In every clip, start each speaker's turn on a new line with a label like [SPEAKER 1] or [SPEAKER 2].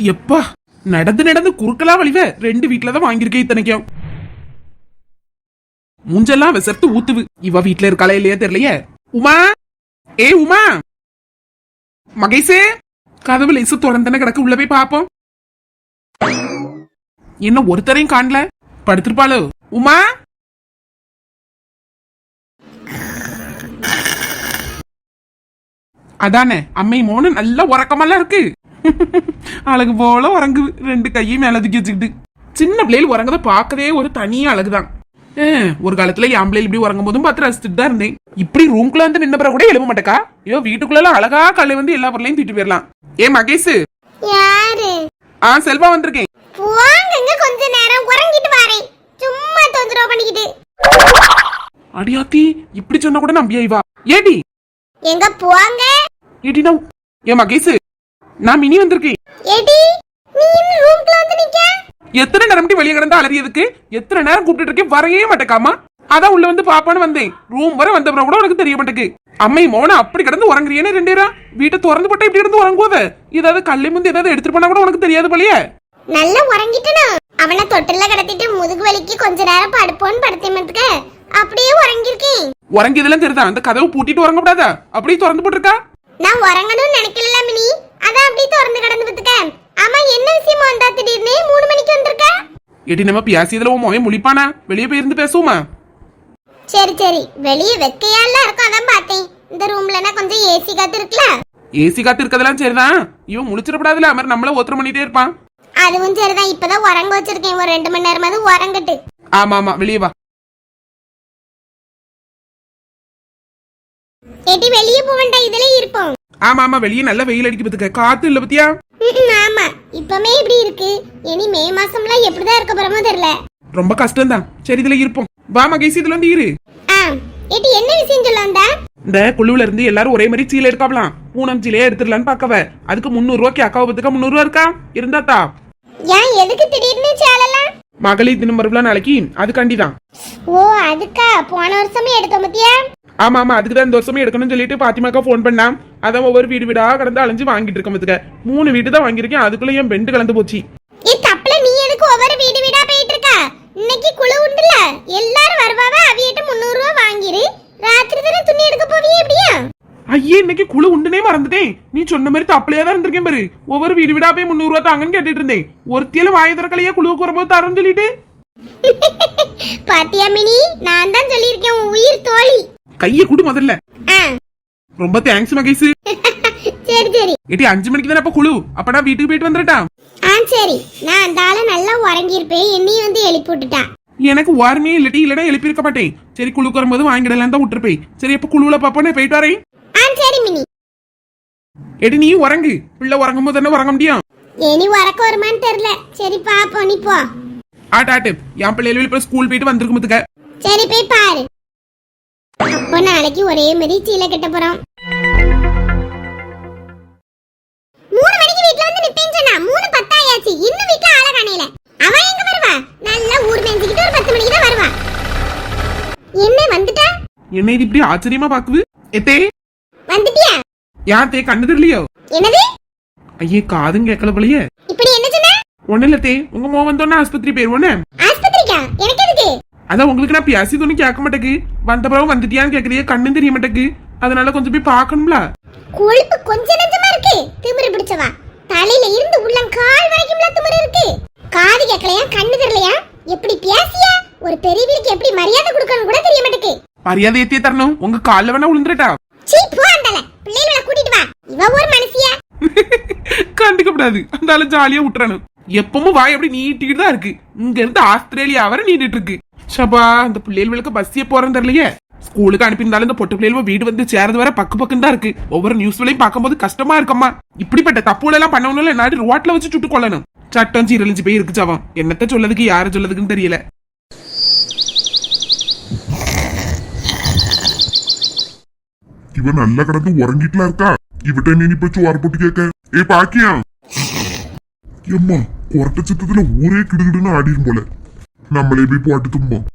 [SPEAKER 1] எப்பா நடந்து நடந்து குறுக்கலா வழிவ? ரெண்டு வீட்ல தான் வாங்கியிருக்கேன் இத்தனைக்கும். மூஞ்செல்லாம் விசர்த்து ஊத்துவு. இவ வீட்ல இருக்காளா இல்லையா தெரியலையே? உமா? ஏ உமா? மகேஷே? கதவு லேசு திறந்தன கிடக்கு உள்ள போய் பாப்போம். என்ன ஒருத்தரையும் காணல? படுத்திருப்பாளோ? உமா? அதானே அம்மை மோனு நல்ல உறக்கமெல்லாம் இருக்கு. அழகு போல உறங்குது ரெண்டு கையும் மேல தூக்கி வச்சுக்கிட்டு. சின்ன பிள்ளைகள் உறங்குறத பார்க்கவே ஒரு தனி அழகுதான். ஒரு காலத்துல என் பிள்ளைகள் இப்படி உறங்கும் போதும் பார்த்து ரசிச்சுட்டு தான் இருந்தேன். இப்படி ரூம்குள்ள வந்து நின்ன பிறகு கூட எழுப்ப மாட்டேக்கா. ஐயோ வீட்டுக்குள்ள எல்லாம் அழகா கல்லை வந்து எல்லா பொருளையும் தூக்கிட்டு போயிடலாம். ஏ மகேஷ். ஆ செல்வா வந்திருக்கேன்.
[SPEAKER 2] கொஞ்ச நேரம் உறங்கிட்டு வரேன். சும்மா தொந்தரவு பண்ணிக்கிட்டு.
[SPEAKER 1] அடியாத்தி இப்படி சொன்னா கூட நம்பியா இவா? ஏடி.
[SPEAKER 2] எங்க போங்க?
[SPEAKER 1] ஏடி நான் ஏ மகேஷ். நான் மினி வந்திருக்கேன்
[SPEAKER 2] எடி நீ இன்னும் ரூம்க்குள்ள வந்து நிக்க?
[SPEAKER 1] எத்தனை நேரம் வெளியே கிடந்தா அலறியதுக்கு? எத்தனை நேரம் கூப்பிட்டு இருக்கேன் வரவே மாட்டேக்காமா? அதான் உள்ள வந்து பாப்பான்னு வந்தேன். ரூம் வரை வந்த பிறகு கூட உனக்கு தெரிய மாட்டேக்கு அம்மை மோன அப்படி கிடந்து உறங்குறியேன்னு ரெண்டு நேரம் வீட்டை திறந்து போட்டா இப்படி கிடந்து உறங்குவத ஏதாவது கல்லை முந்து ஏதாவது எடுத்துட்டு போனா கூட உனக்கு தெரியாது போலயே.
[SPEAKER 2] நல்லா உறங்கிட்டனா? அவனை தொட்டில்ல கடத்திட்டு முதுகு வலிக்கு கொஞ்ச நேரம் படுப்போன்னு படுத்தேமத்துக்க அப்படியே உறங்கிருக்கேன்
[SPEAKER 1] உறங்கியதெல்லாம் தெரியுதா அந்த கதவு பூட்டிட்டு உறங்கப்படாதா அப்படியே திறந்து போட்டிருக்கா?
[SPEAKER 2] நான் உறங்கணும்னு நினைக்கல மினி. அதான் அப்படியே திறந்து கடந்து பத்துக்க ஆமா என்ன விஷயமா வந்தா திடீர்னு? மூணு மணிக்கு வந்திருக்க?
[SPEAKER 1] ஏடி நம்ம பியாசியதுல உன் மகன் முழிப்பானா? வெளியே போயிருந்து பேசுவோமா?
[SPEAKER 2] சரி சரி. வெளியே வெக்கையாலாம் இருக்கும் அதான் பார்த்தேன். இந்த ரூம்லனா கொஞ்சம் ஏசி காத்து இருக்குல்ல?
[SPEAKER 1] ஏசி காத்து இருக்கதெல்லாம் சரிதான். இவன் முழிச்சிடப்படாதுல மாதிரி நம்மள ஒத்தரம் பண்ணிட்டே இருப்பான்.
[SPEAKER 2] அதுவும் சரிதான். இப்பதான் உறங்க வச்சிருக்கேன். ஒரு ரெண்டு மணி நேரமாவது உறங்கட்டு
[SPEAKER 1] ஆமா ஆமா. வெளியே வா.
[SPEAKER 2] எட்டி வெளியே போவேண்டா இதுல இருப்போம்.
[SPEAKER 1] ஆமா ஆமா வெளியே நல்ல வெயில் அடிக்க பத்துக்க காத்து இல்ல பத்தியா?
[SPEAKER 2] ஆமா. இப்பமே இப்படி இருக்கு. இனி மே மாசம்லாம் எப்படிதான் இருக்க போறோமோ தெரியல.
[SPEAKER 1] ரொம்ப கஷ்டம்தான். சரி இதுல இருப்போம். வா மகேஷ் இதுல வந்து இரு.
[SPEAKER 2] ஆ எட்டி என்ன விஷயம் சொல்ல வந்தா?
[SPEAKER 1] இந்த குழுவுல இருந்து எல்லாரும் ஒரே மாதிரி சீலை எடுக்காவலாம் பூனம் சீலையே எடுத்துடலான்னு பாக்கவ அதுக்கு முந்நூறு ரூபாய்க்கு அக்காவை பத்துக்க முந்நூறு ரூபா இருக்கா இருந்தாத்தா
[SPEAKER 2] ஏன் எதுக்கு திடீர்னு சேலலாம்?
[SPEAKER 1] மகளிர் தினம் வருவிழா நாளைக்கு. அதுக்காண்டி தான்
[SPEAKER 2] ஓ அதுக்கா. போன வருஷமே எடுத்தோம் பத்தியா?
[SPEAKER 1] ஆமா ஆமா அதுக்கு தான் இந்த வருஷமே எடுக்கணும்னு சொல்லிட்டு பாத்திமாக்கா ஃபோன் பண்ணா. அதான் ஒவ்வொரு வீடு வீடா கடந்து அலைஞ்சு வாங்கிட்டு இருக்கேன் பத்துக்க. மூணு வீடு தான் வாங்கியிருக்கேன் அதுக்குள்ள என் பெண்டு கலந்து போச்சு.
[SPEAKER 2] ஏ தப்புல நீ எதுக்கு ஒவ்வொரு வீடு வீடா போயிட்டு இருக்க இன்னைக்கு குழு உண்டுல. எல்லாரும் வருவாவ அவியிட்ட முந்நூறு ரூபா வாங்கிரு. ராத்திரி தானே துணி எடுக்க போவியே எப்படியா
[SPEAKER 1] ஐயே இன்னைக்கு குழு உண்டுனே மறந்துட்டேன். நீ சொன்ன மாதிரி தப்பிலையா தான் இருந்திருக்கேன் பாரு. ஒவ்வொரு வீடு வீடா போய் முந்நூறு ரூபா தாங்கன்னு கேட்டுட்டு இருந்தேன். ஒருத்தியில வாய திறக்கலையா குழுவுக்கு வரும்போது தரேன்னு சொல்லிட்டு?
[SPEAKER 2] பாத்தியா மினி? நான் தான் சொல்லியிருக்கேன் உன் உயிர் தோழி.
[SPEAKER 1] கையை கொடு முதல்ல. ரொம்ப தேங்க்ஸ் மகேஷ்.
[SPEAKER 2] சரி சரி.
[SPEAKER 1] ஏட்டி அஞ்சு மணிக்கு தானே அப்ப குழு? அப்ப நான் வீட்டுக்கு போயிட்டு வந்துட்டா
[SPEAKER 2] ஆ சரி. நான் அந்த ஆளை நல்லா உறங்கியிருப்பேன். என்னையும் வந்து எழுப்பி விட்டுட்டான்
[SPEAKER 1] எனக்கு வாரமே இல்லாட்டி இல்லடா எழுப்பி இருக்க மாட்டேன். சரி குழுக்கு வரும்போது வாங்கிடலாம் தான் விட்டுருப்பேன். சரி அப்ப குழுவுல பாப்போனே போயிட்டு வரேன்.
[SPEAKER 2] ஆ சரி மினி.
[SPEAKER 1] ஏடி நீ உறங்கு. பிள்ளை உறங்கும் போது தானே உறங்க முடியும்.
[SPEAKER 2] இனி உறக்க வருமான்னு தெரியல. சரி பாப்போம் நீ போ.
[SPEAKER 1] ஆட்டு ஆட்டு. என் பிள்ளைகள் இப்ப ஸ்கூல் போயிட்டு வந்திருக்கும்
[SPEAKER 2] சரி போய் பாரு. அப்போ நாளைக்கு ஒரே மாதிரி சீலை கட்ட போறோம். மூணு மணிக்கு வீட்ல வந்து நிப்பேன்னு சொன்னா மூணு பத்தாயாச்சு. இன்னும் வீட்ல ஆள காணையில அவன் எங்க வருவா? நல்லா ஊர் மேஞ்சிக்கிட்டு ஒரு பத்து மணிக்கு தான் வருவா. என்ன வந்துட்டா?
[SPEAKER 1] என்ன இது இப்படி ஆச்சரியமா பாக்குது எத்தே?
[SPEAKER 2] வந்துட்டியா?
[SPEAKER 1] யான் தே கண்ணு தெரியலையோ?
[SPEAKER 2] என்னது?
[SPEAKER 1] ஐயே காதும் கேட்கல போலயே.
[SPEAKER 2] இப்படி என்ன சொன்ன?
[SPEAKER 1] ஒண்ணு இல்ல தே உங்க மோ வந்தோன்னா ஆஸ்பத்திரி போயிருவோன்னு
[SPEAKER 2] ஆஸ்பத்திரிக்கா? எனக்கு
[SPEAKER 1] அதான் உங்களுக்கு நான் பேசி துணி கேட்க மாட்டேக்கு வந்த பிறகு வந்துட்டியான்னு கேக்குறியே கண்ணும் தெரிய மாட்டேக்கு அதனால கொஞ்சம் போய் பார்க்கணும்ல?
[SPEAKER 2] கொழுப்பு கொஞ்ச நெஞ்சமா இருக்கு. திமிரு பிடிச்சவா தலையில இருந்து உள்ளம் கால் வரைக்கும்ல திமிரு இருக்கு. காது கேட்கலையா கண்ணு தெரியலையா? எப்படி பேசியா? ஒரு பெரியவளுக்கு எப்படி மரியாதை கொடுக்கணும் கூட தெரிய மாட்டேக்கு
[SPEAKER 1] மரியாதை ஏத்தியே தரணும். உங்க கால்ல வேணா விழுந்துட்டா
[SPEAKER 2] சீ போ அந்தல பிள்ளைகளை கூட்டிட்டு வா. இவ ஒரு மனுஷியா?
[SPEAKER 1] கண்டுக்கப்படாது. அந்த ஆளு ஜாலியா விட்டுறணும். எப்பவும் வாய் அப்படி நீட்டிக்கிட்டு தான் இருக்கு. இங்க இருந்து ஆஸ்திரேலியா வரை நீட்டிட்டு இருக்கு. ஷபா அந்த பிள்ளைகளுக்கு பஸ்ஸே போறேன்னு தெரியலையே? ஸ்கூலுக்கு அனுப்பியிருந்தாலும் இந்த பொட்டு பிள்ளைகள் வீடு வந்து சேர்றது வர பக்கு பக்கம் தான் இருக்கு. ஒவ்வொரு நியூஸ்லயும் பார்க்கும்போது கஷ்டமா இருக்கம்மா. இப்படிப்பட்ட தப்புகள் எல்லாம் பண்ணவனும் என்னாடி ரோட்ல வச்சு சுட்டு கொள்ளணும் சட்டம் சீரழிஞ்சு போய் இருக்கு சவம் என்னத்த சொல்லதுக்கு யார சொல்லதுக்குன்னு தெரியல.
[SPEAKER 3] இவன் நல்லா கிடந்து உறங்கிட்டுல இருக்கா? இவட்ட நீ இப்ப சோறு போட்டு கேட்க ஏ பாக்கியா. எம்மா கொரட்ட சித்தத்துல ஊரே கிடுகிடுன்னு ஆடிரும் போல. நம்மளே போய் போட்டு தும்போம்.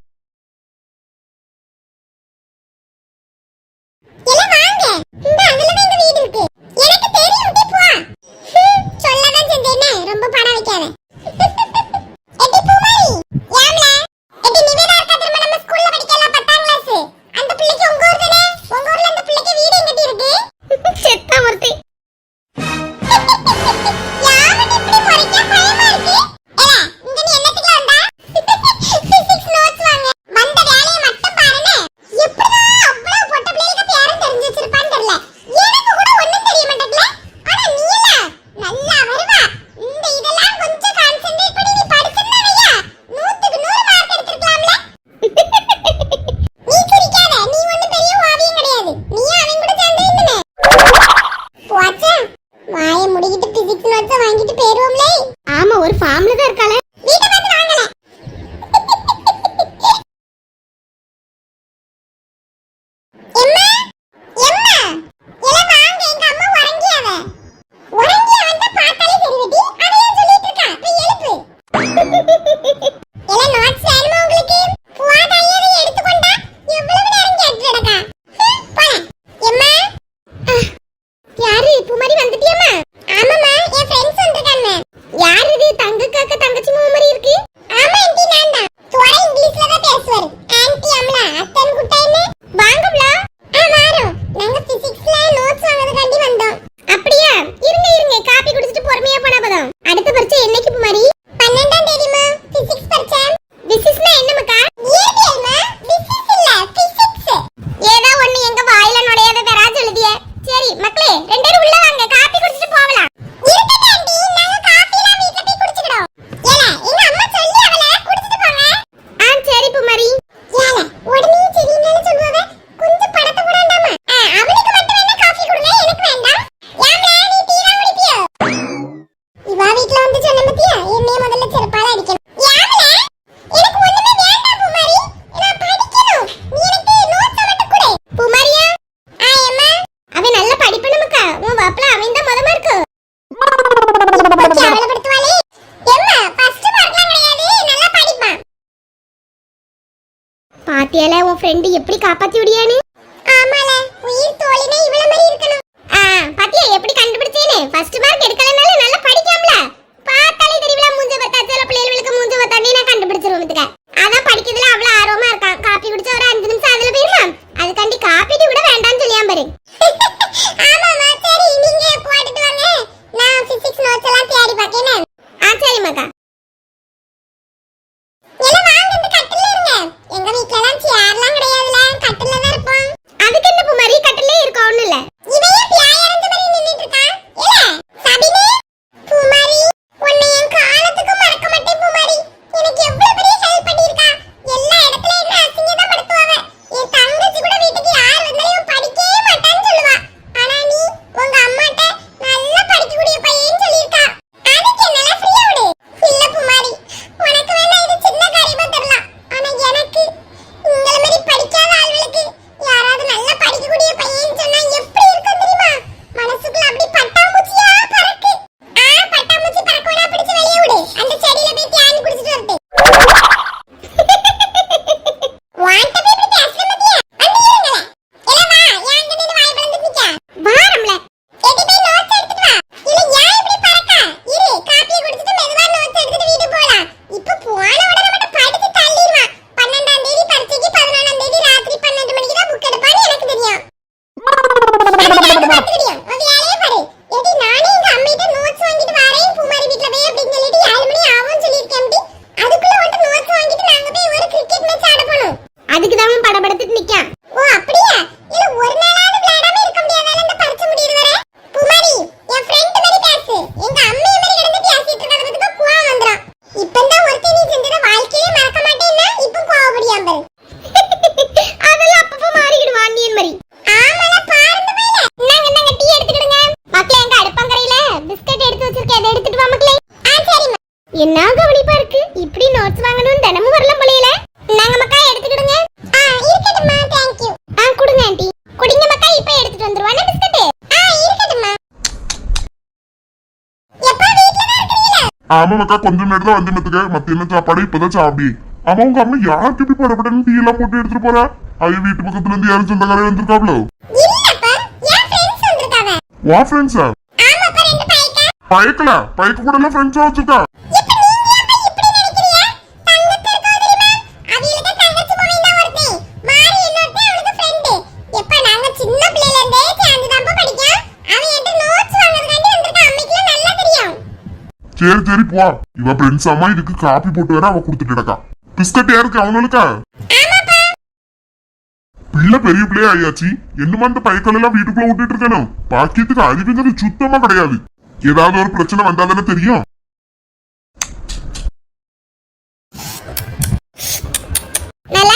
[SPEAKER 2] எல்லாம் வாங்க. இந்த இருந்து எப்படி காப்பாத்தி விடியான்னு என்ன கவனிப்பா இருக்கு? இப்படி நோட்ஸ் வாங்கணும் தினமும் வரலாம் போலையில நாங்க மக்கா எடுத்துக்கிடுங்க. ஆ இருக்கட்டும்மா ஆ கொடுங்க ஆண்டி குடிங்க மக்கா இப்ப எடுத்துட்டு வந்துருவானே பிஸ்கட் ஆ இருக்கட்டும்மா.
[SPEAKER 3] ஆமா மக்கா கொஞ்சம் நேரம் தான் வந்து மத்துக்க மத்த என்ன சாப்பாடு இப்பதான் சாப்பிடி. ஆமா உங்க அம்மா யாருக்கு இப்படி படப்படன்னு டீ எல்லாம் போட்டு எடுத்துட்டு போறா? அது வீட்டு பக்கத்துல இருந்து யாரும்
[SPEAKER 2] சொந்தக்காரன் வந்திருக்காப்லோ?
[SPEAKER 3] வா ஃப்ரெண்ட்ஸா பயக்கல பயக்க கூட எல்லாம் ஃப்ரெண்ட்ஸா வச்சிருக்கா? சரி சரி போ இவ ஃப்ரெண்ட்ஸ் அம்மா இதுக்கு காப்பி போட்டு வர அவ கொடுத்துட்டு இருக்கா பிஸ்கட் யாருக்கு? அவனுக்கா பிள்ளை பெரிய பிள்ளையா ஆயாச்சு. என்னமா அந்த பைக்கள் எல்லாம் வீட்டுக்குள்ள விட்டுட்டு இருக்கணும் பாக்கியத்துக்கு அறிவுங்கிறது சுத்தமா கிடையாது. ஏதாவது ஒரு பிரச்சனை வந்தா தானே தெரியும்.
[SPEAKER 2] நல்லா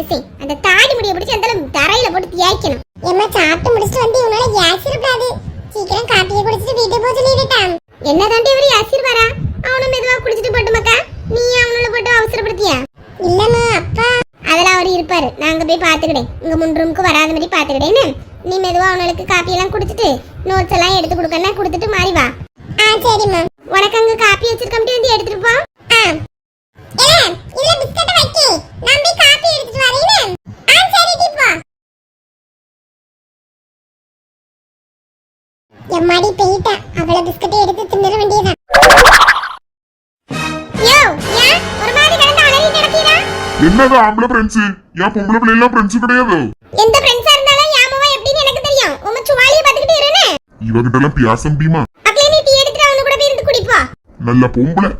[SPEAKER 2] நிறுத்தி
[SPEAKER 3] கிடையாது ஆம்பளை ஃப்ரெண்ட்ஸ் என் பொம்பளை பிள்ளை எல்லாம் ஃப்ரெண்ட்ஸ் கிடையாது.
[SPEAKER 2] எந்த ஃப்ரெண்ட்ஸா இருந்தாலும் யாமவா எப்படின்னு எனக்கு தெரியும். உம சுவாலிய பாத்துக்கிட்டு இருனே
[SPEAKER 3] இவகிட்ட எல்லாம் பியாசம் பீமா.
[SPEAKER 2] அக்லே நீ டீ எடுத்துட்டு அவனு கூட இருந்து குடிப்பா.
[SPEAKER 3] நல்ல பொம்பளை.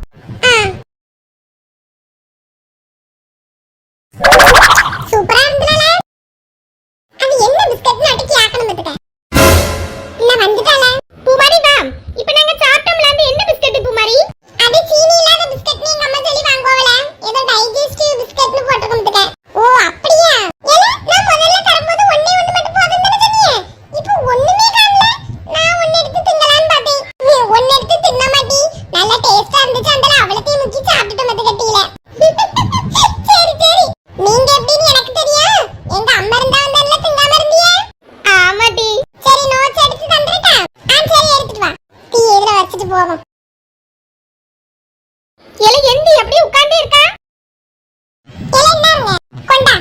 [SPEAKER 2] எல எந்தி எப்படி உட்கார்ந்து இருக்கா? எல இந்தாங்க கொண்டா